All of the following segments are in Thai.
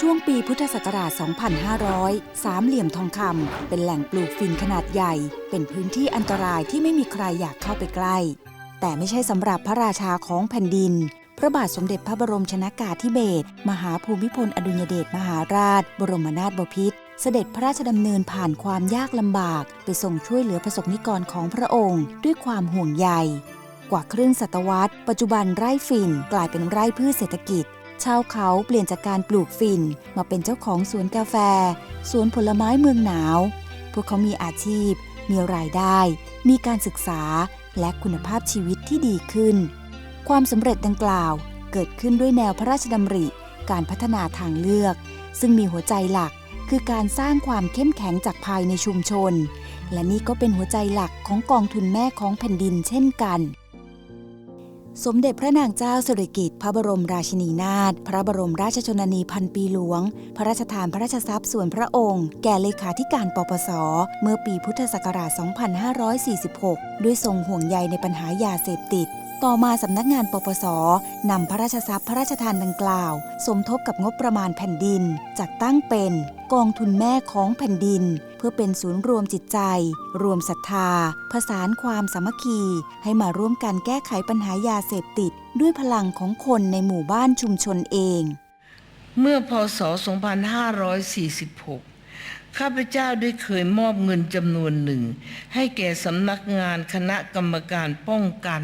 ช่วงปีพุทธศักราช 2500 สามเหลี่ยมทองคำเป็นแหล่งปลูกฝิ่นขนาดใหญ่ เป็นพื้นที่อันตรายที่ไม่มีใครอยากเข้าไปใกล้ แต่ไม่ใช่สำหรับพระราชาของแผ่นดิน พระบาทสมเด็จพระบรมชนากาธิเบศรมหาภูมิพลอดุลยเดชมหาราช บรมนาถบพิตรเสด็จพระราชดำเนินผ่านความยากลำบาก ไปส่งช่วยเหลือประสบนิกรของพระองค์ ด้วยความห่วงใยกว่าครึ่งศตวรรษ ปัจจุบันไร่ฝิ่นกลายเป็นไร่พืชเศรษฐกิจ ชาวเขาเปลี่ยนจากการปลูกฝิ่นมาเป็นเจ้าของสวนกาแฟ สวนผลไม้เมืองหนาว พวกเขามีอาชีพ มีรายได้ มีการศึกษา และคุณภาพชีวิตที่ดีขึ้น ความสำเร็จดังกล่าวเกิดขึ้นด้วยแนวพระราชดำริ การพัฒนาทางเลือก ซึ่งมีหัวใจหลักคือการสร้างความเข้มแข็งจากภายในชุมชน และนี่ก็เป็นหัวใจหลักของกองทุนแม่ของแผ่นดินเช่นกัน สมเด็จพระนางเจ้าสิริกิติ์พระบรมราชินีนาถพระบรมราชชนนีพันปีหลวง พระราชทานพระราชทรัพย์ส่วนพระองค์ แก่เลขาธิการปปส เมื่อปีพุทธศักราช 2546 ด้วยทรงห่วงใยในปัญหายาเสพติด ต่อมาสำนักงานปปสนำพระราชทรัพย์พระราชทานดังกล่าว สมทบกับงบประมาณแผ่นดิน จัดตั้งเป็น กองทุนแม่ของแผ่นดิน พื่อเป็นศูนย์รวมจิตใจ รวมศรัทธา ผสานความสามัคคี ให้มาร่วมกันแก้ไขปัญหายาเสพติด ด้วยพลังของคนในหมู่บ้านชุมชนเอง เมื่อพศ 2546ข้าพเจ้าได้เคยมอบเงินจำนวนหนึ่ง ให้แก่สำนักงานคณะกรรมการป้องกัน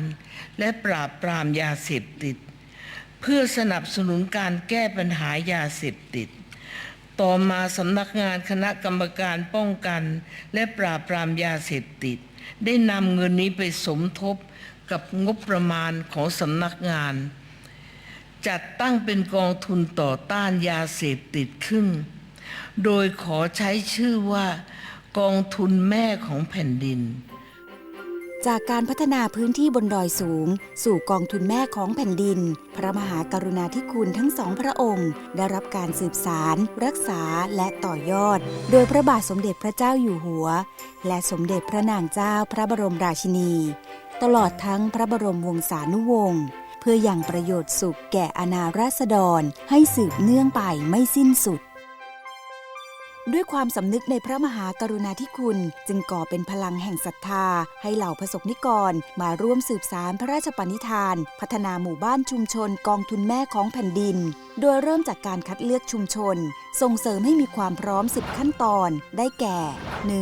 และปราบปรามยาเสพติด เพื่อสนับสนุนการแก้ปัญหายาเสพติด ต่อมาสำนักงานคณะกรรมการป้องกัน และปราบปรามยาเสพติด ได้นำเงินนี้ไปสมทบกับงบประมาณของสำนักงาน จัดตั้งเป็นกองทุนต่อต้านยาเสพติดขึ้น โดยขอใช้ชื่อว่ากองทุนแม่ของแผ่นดิน จากการพัฒนาพื้นที่บนดอยสูง สู่กองทุนแม่ของแผ่นดิน พระมหากรุณาธิคุณทั้งสองพระองค์ ได้รับการสืบสาร รักษาและต่อยอด โดยพระบาทสมเด็จพระเจ้าอยู่หัว และสมเด็จพระนางเจ้าพระบรมราชินี ตลอดทั้งพระบรมวงศานุวงศ์เพื่ออย่างประโยชน์สุขแก่อาณาราษฎรให้สืบเนื่องไปไม่สิ้นสุด ด้วยความสำนึกในพระมหากรุณาธิคุณ จึงก่อเป็นพลังแห่งศรัทธา ให้เหล่าประสบนิกร มาร่วมสืบสารพระราชปณิธาน พัฒนาหมู่บ้านชุมชนกองทุนแม่ของแผ่นดิน โดยเริ่มจากการคัดเลือกชุมชน ส่งเสริมให้มีความพร้อม10ขั้นตอน ได้แก่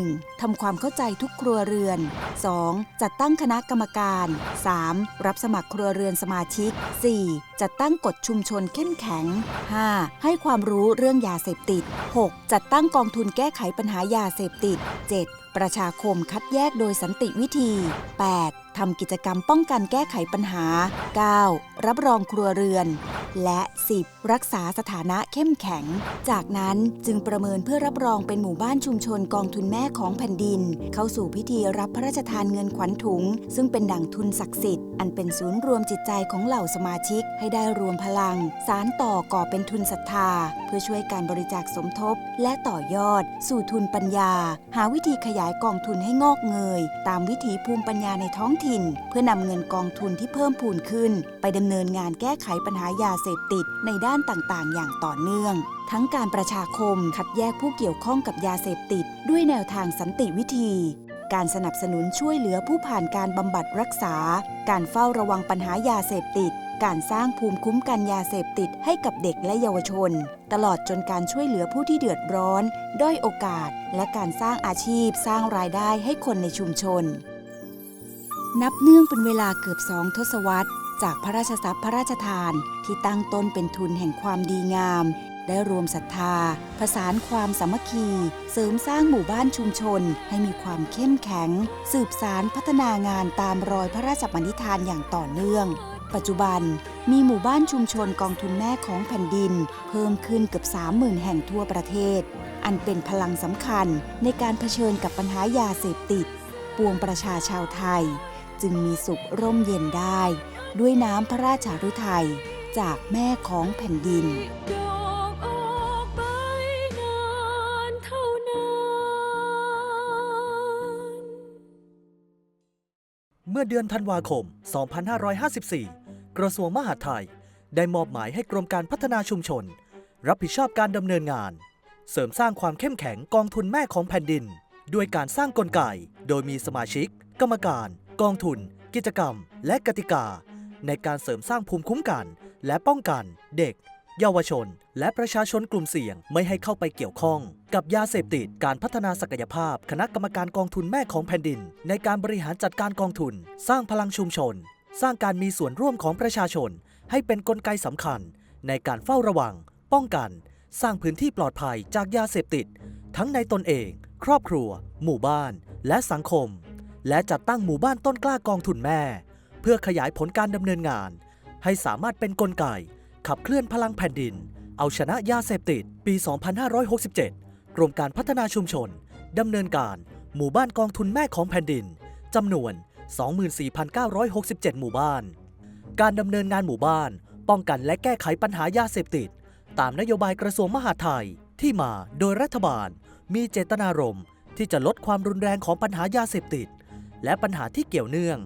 1. ทำความเข้าใจทุกครัวเรือน 2. จัดตั้งคณะกรรมการ 3. รับสมัครครัวเรือนสมาชิก 4. จัดตั้งกฎชุมชนเข้มแข็ง 5. ให้ความรู้เรื่องยาเสพติด 6. จัดตั้งกองทุนแก้ไขปัญหายาเสพติด 7. ประชาคมคัดแยกโดยสันติวิธี 8. ทำกิจกรรมป้องกันแก้ไขปัญหา 9. รับรองครัวเรือน และ 10. รักษาสถานะเข้มแข็ง จากนั้นจึงประเมินเพื่อรับรองเป็นหมู่บ้านชุมชนกองทุนแม่ของแผ่นดิน เข้าสู่พิธีรับพระราชทานเงินขวัญถุง ซึ่งเป็นดั่งทุนศักดิ์สิทธิ์อันเป็นศูนย์รวมจิตใจของเหล่าสมาชิก ให้ได้รวมพลัง สารต่อก่อเป็นทุนศรัทธา เพื่อช่วยการบริจาคสมทบ และต่อยอด สู่ทุนปัญญา หาวิธีขยายกองทุนให้งอกเงย ตามวิถีภูมิปัญญาในท้องถิ่น เพื่อนำเงินกองทุนที่เพิ่มพูนขึ้น ไปดำเนินงานแก้ไขปัญหายาเสพติดในด้านต่างๆ อย่างต่อเนื่อง ทั้งการประชาคมคัดแยกผู้เกี่ยวข้องกับยาเสพติด ด้วยแนวทางสันติวิธี การสนับสนุนช่วยเหลือผู้ผ่านการบำบัดรักษา การเฝ้าระวังปัญหายาเสพติด การสร้างภูมิคุ้มกันยาเสพติดให้กับเด็กและเยาวชน ตลอดจนการช่วยเหลือผู้ที่เดือดร้อน ด้อยโอกาส และการสร้างอาชีพ สร้างรายได้ให้คนในชุมชนนับเนื่องเป็นเวลาเกือบสองทศวรรษ จากพระราชทรัพย์พระราชทานที่ตั้งต้นเป็นทุนแห่งความดีงาม ได้รวมศรัทธา ผสานความสามัคคี เสริมสร้างหมู่บ้านชุมชน ให้มีความเข้มแข็ง สืบสารพัฒนางานตามรอยพระราชปณิธานอย่างต่อเนื่อง ปัจจุบันมีหมู่บ้านชุมชนกองทุนแม่ของแผ่นดิน เพิ่มขึ้นเกือบ30,000 แห่งทั่วประเทศ อันเป็นพลังสำคัญในการเผชิญกับปัญหายาเสพติด ปวงประชาชาวไทย จึงมีสุขร่มเย็นได้ ด้วยน้ำพระราชาฤทัยจากแม่ของแผ่นดินดอกออกใบนานเท่านานเมื่อเดือนธันวาคม 2554 กระทรวงมหาดไทย ได้มอบหมายให้กรมการพัฒนาชุมชน รับผิดชอบการดำเนินงาน เสริมสร้างความเข้มแข็งกองทุนแม่ของแผ่นดิน ด้วยการสร้างกลไก โดยมีสมาชิก กรรมการ กองทุน กิจกรรม และกติกา ในการเสริมสร้างภูมิคุ้มกัน และป้องกัน เด็ก เยาวชน และประชาชนกลุ่มเสี่ยงไม่ให้เข้าไปเกี่ยวข้อง กับยาเสพติดการพัฒนาศักยภาพ คณะกรรมการกองทุนแม่ของแผ่นดิน ในการบริหารจัดการกองทุน สร้างพลังชุมชน สร้างการมีส่วนร่วมของประชาชน ให้เป็นนกลไกสำคัญ ในการเฝ้าระวัง ป้องกัน สร้างพื้นที่ปลอดภัยจากยาเสพติด ทั้งในตนเอง ครอบครัว หมู่บ้าน และสังคม และจัดตั้งหมู่บ้านต้นกล้ากองทุนแม่ เพื่อขยายผลการดำเนินงาน ให้สามารถเป็นนกลไก ขับเคลื่อนพลังแผ่นดิน เอาชนะยาเสพติด ปี 2567 กรมการพัฒนาชุมชนดำเนินการหมู่บ้านกองทุนแม่ของแผ่นดินจำนวน 24,967 หมู่บ้าน การดำเนินงานหมู่บ้าน ป้องกันและแก้ไขปัญหายาเสพติด ตามนโยบายกระทรวงมหาดไทยที่มาโดยรัฐบาล มีเจตนารมณ์ที่จะลดความรุนแรงของปัญหายาเสพติด และปัญหาที่เกี่ยวเนื่อง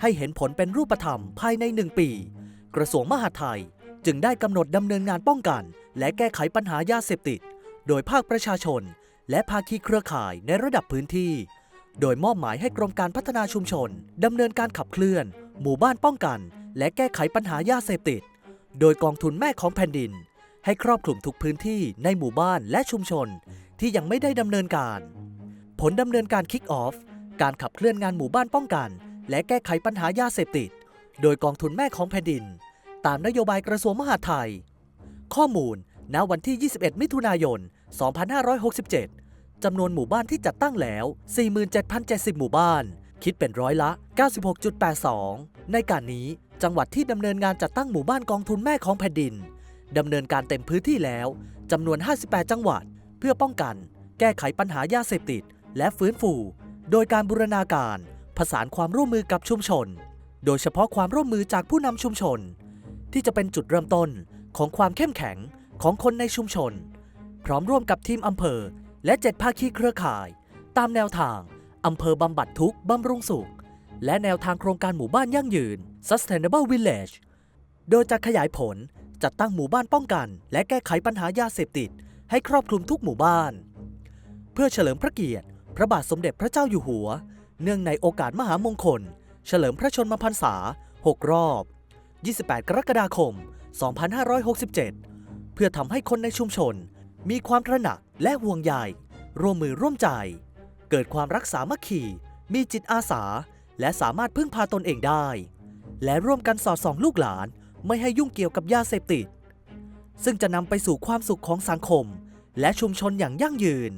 ให้เห็นผลเป็นรูปธรรมภายในหนึ่งปี กระทรวงมหาดไทย จึงได้กำหนดดำเนินงานป้องกัน และแก้ไขปัญหายาเสพติด โดยภาคประชาชน และภาคีเครือข่ายในระดับพื้นที่ โดยมอบหมายให้กรมการพัฒนาชุมชนดำเนินการขับเคลื่อน หมู่บ้านป้องกัน และแก้ไขปัญหายาเสพติด โดยกองทุนแม่ของแผ่นดิน ให้ครอบคลุมทุกพื้นที่ในหมู่บ้านและชุมชน ที่ยังไม่ได้ดำเนินการ ผลดำเนินการ Kick Off การขับเคลื่อนงานหมู่บ้านป้องกัน และแก้ไขปัญหายาเสพติด โดยกองทุนแม่ของแผ่นดิน ตามนโยบายกระทรวงมหาดไทย ข้อมูล ณ วันที่ 21 มิถุนายน 2567 จำนวนหมู่บ้านที่จัดตั้งแล้ว 47,070 หมู่บ้าน คิดเป็นร้อยละ 96.82 ในการนี้จังหวัดที่ดำเนินงานจัดตั้งหมู่บ้านกองทุนแม่ของแผ่นดินดำเนินการเต็มพื้นที่แล้วจำนวน 58 จังหวัด เพื่อป้องกัน แก้ไขปัญหายาเสพติด และฟื้นฟู โดยการบูรณาการ ผสานความร่วมมือกับชุมชน โดยเฉพาะความร่วมมือจากผู้นำชุมชน ที่จะเป็นจุดเริ่มต้นของความเข้มแข็งของคนในชุมชน พร้อมร่วมกับทีมอำเภอ และเจ็ดภาคีเครือข่าย ตามแนวทางอำเภอบำบัดทุกข์บำรุงสุข และแนวทางโครงการหมู่บ้านยั่งยืน Sustainable Village โดยจะขยายผลจัดตั้งหมู่บ้านป้องกัน และแก้ไขปัญหายาเสพติด ให้ครอบคลุมทุกหมู่บ้าน เพื่อเฉลิมพระเกียรติ พระบาทสมเด็จพระเจ้าอยู่หัว เนื่องในโอกาสมหามงคล เฉลิมพระชนมพรรษา 6 รอบ 28 กรกฎาคม 2567 เพื่อทำให้คนในชุมชน มีความตระหนักและห่วงใยร่วมมือร่วมใจ เกิดความรักสามัคคี มีจิตอาสา และสามารถพึ่งพาตนเองได้ และร่วมกันสอดส่องลูกหลานไม่ให้ยุ่งเกี่ยวกับยาเสพติด ซึ่งจะนำไปสู่ความสุขของสังคม และชุมชนอย่างยั่งยืน